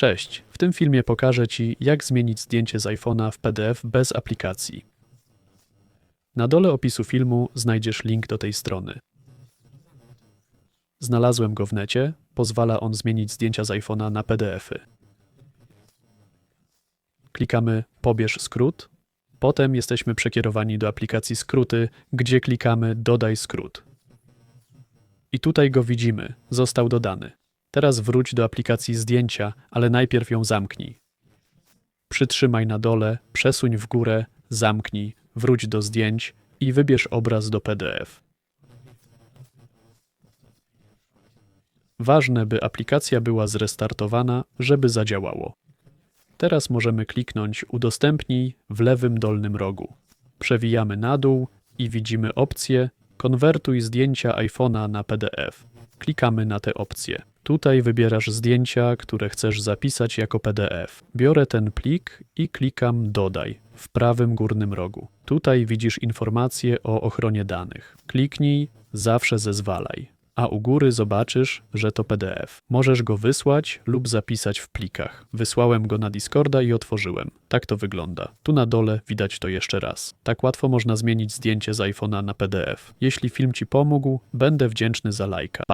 Cześć, w tym filmie pokażę Ci, jak zmienić zdjęcie z iPhone'a w PDF bez aplikacji. Na dole opisu filmu znajdziesz link do tej strony. Znalazłem go w necie, pozwala on zmienić zdjęcia z iPhone'a na PDFy. Klikamy Pobierz skrót, potem jesteśmy przekierowani do aplikacji Skróty, gdzie klikamy Dodaj skrót. I tutaj go widzimy, został dodany. Teraz wróć do aplikacji zdjęcia, ale najpierw ją zamknij. Przytrzymaj na dole, przesuń w górę, zamknij, wróć do zdjęć i wybierz obraz do PDF. Ważne, by aplikacja była zrestartowana, żeby zadziałało. Teraz możemy kliknąć Udostępnij w lewym dolnym rogu. Przewijamy na dół i widzimy opcję Konwertuj zdjęcia iPhone'a na PDF. Klikamy na tę opcję. Tutaj wybierasz zdjęcia, które chcesz zapisać jako PDF. Biorę ten plik i klikam Dodaj w prawym górnym rogu. Tutaj widzisz informacje o ochronie danych. Kliknij Zawsze zezwalaj a u góry zobaczysz, że to PDF. Możesz go wysłać lub zapisać w plikach. Wysłałem go na Discorda i otworzyłem. Tak to wygląda. Tu na dole widać to jeszcze raz. Tak łatwo można zmienić zdjęcie z iPhone'a na PDF. Jeśli film Ci pomógł, będę wdzięczny za lajka.